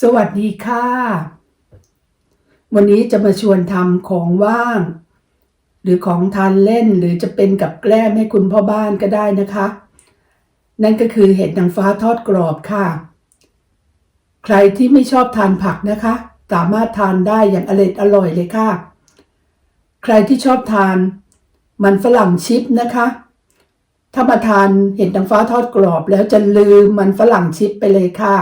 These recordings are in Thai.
สวัสดีค่ะ วันนี้จะมาชวนทำของว่าง หรือของทานเล่นหรือจะเป็นกับแกล้มให้คุณพ่อบ้านก็ได้นะคะ นั่นก็คือเห็ดนางฟ้าทอดกรอบค่ะ ใครที่ไม่ชอบทานผักนะคะ สามารถทานได้อย่างอร่อยอร่อยเลยค่ะ ใครที่ชอบทานมันฝรั่งชิปนะคะ ถ้ามาทานเห็ดนางฟ้าทอดกรอบแล้วจะลืมมันฝรั่งชิปไปเลยค่ะ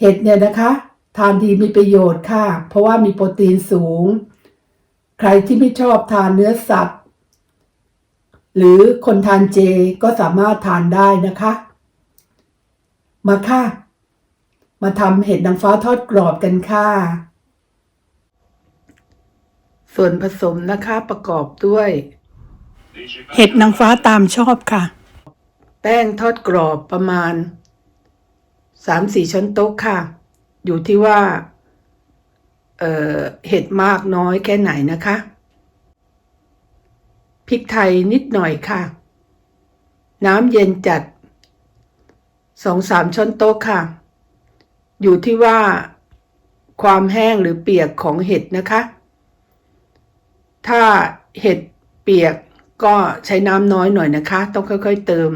เห็ดเนี่ยนะคะ ทานดีมีประโยชน์ค่ะ เพราะว่ามีโปรตีนสูง ใครที่ไม่ชอบทานเนื้อสัตว์ หรือคนทานเจก็สามารถทานได้นะคะ มาค่ะ มาทำเห็ดนางฟ้าทอดกรอบกันค่ะ ส่วนผสมนะคะประกอบด้วย เห็ดนางฟ้าตามชอบค่ะ แป้งทอดกรอบประมาณ สามสี่ช้อนโต๊ะค่ะ อยู่ที่ว่า เอ่อ เห็ดมากน้อยแค่ไหนนะคะ พริกไทยนิดหน่อยค่ะ น้ำเย็นจัดสองสามช้อนโต๊ะค่ะ อยู่ที่ว่า ความแห้งหรือเปียกของเห็ดนะคะ ถ้าเห็ดเปียกก็ใช้น้ำน้อยหน่อยนะคะ ต้องค่อย ๆ เติม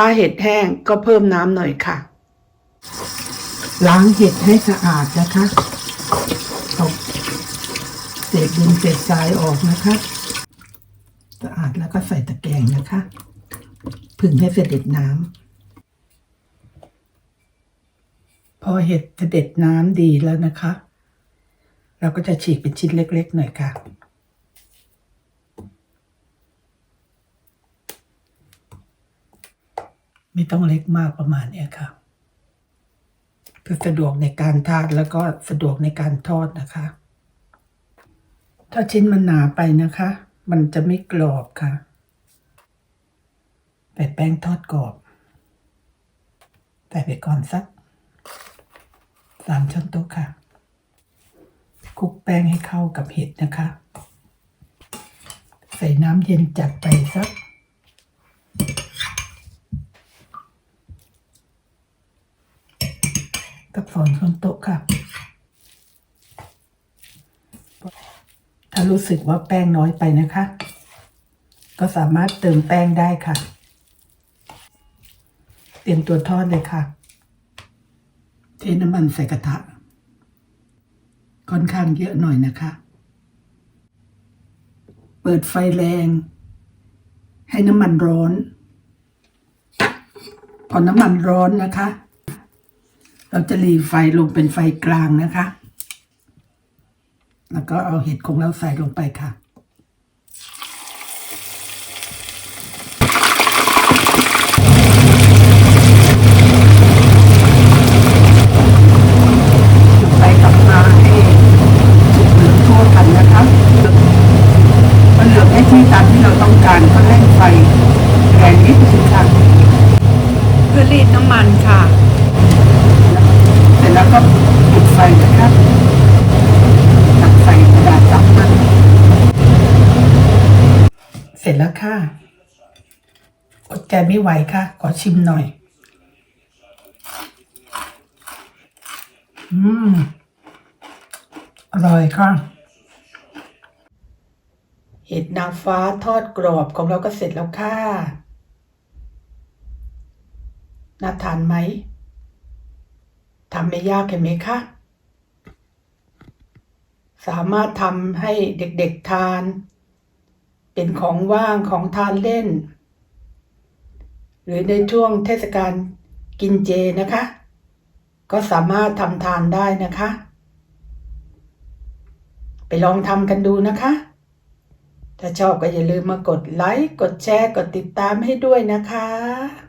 ถ้าเห็ดแห้งก็เพิ่มน้ำหน่อยค่ะ ล้างเห็ดให้สะอาดนะคะเอาเศษดินเศษทรายออกนะคะ สะอาดแล้วก็ใส่ตะแกรงนะคะผึ่งให้เสด็จน้ำพอเห็ดเสด็จน้ำดีแล้วนะคะ เราก็จะฉีกเป็นชิ้นเล็ก ๆ หน่อยค่ะ ไม่ต้องเล็กมากประมาณเนี้ยค่ะเพื่อสะดวกในการทานแล้วก็สะดวกในการทอดนะคะ ถ้าชิ้นมันหนาไปนะคะ มันจะไม่กรอบค่ะใส่แป้งทอดกรอบใส่ไปก่อนสักสามช้อนโต๊ะค่ะคลุกแป้งให้เข้ากับเห็ดนะคะ ใส่น้ำเย็นจัดไปสัก กับสอนช้อนโต๊ะค่ะ ถ้ารู้สึกว่าแป้งน้อยไปนะคะ ก็สามารถเติมแป้งได้ค่ะ เตรียมตัวทอดเลยค่ะ เทน้ำมันใส่กระทะ ค่อนข้างเยอะหน่อยนะคะ เปิดไฟแรง ให้น้ำมันร้อน พอน้ำมันร้อนนะคะ เราจะรีไฟลงเป็นไฟกลางนะคะ แล้วก็เอาเห็ดของเราใส่ลงไปค่ะจุดไฟกลับมาให้สุกเดืองทั่วกันนะคะเดืองให้ที่ตามที่เราต้องการก็เร่งไฟแรงนิดนึงค่ะเพื่อรีดน้ำมันค่ะ ร็จแล้วก็ปิดไฟนะครับตักใส่กระดาษซับมันเสร็จแล้วค่ะอดใจไม่ไหวค่ะ ขอชิมหน่อย อืม อร่อยค่ะ เห็ดนางฟ้าทอดกรอบของเราก็เสร็จแล้วค่ะ น่าทานไหม ทำไม่ยากเห็นไหมคะ สามารถทำให้เด็กๆทาน เป็นของว่างของทานเล่น หรือในช่วงเทศกาลกินเจนะคะ ก็สามารถทำทานได้นะคะ ไปลองทำกันดูนะคะ ถ้าชอบก็อย่าลืมมากดไลค์ กดแชร์ กดติดตามให้ด้วยนะคะ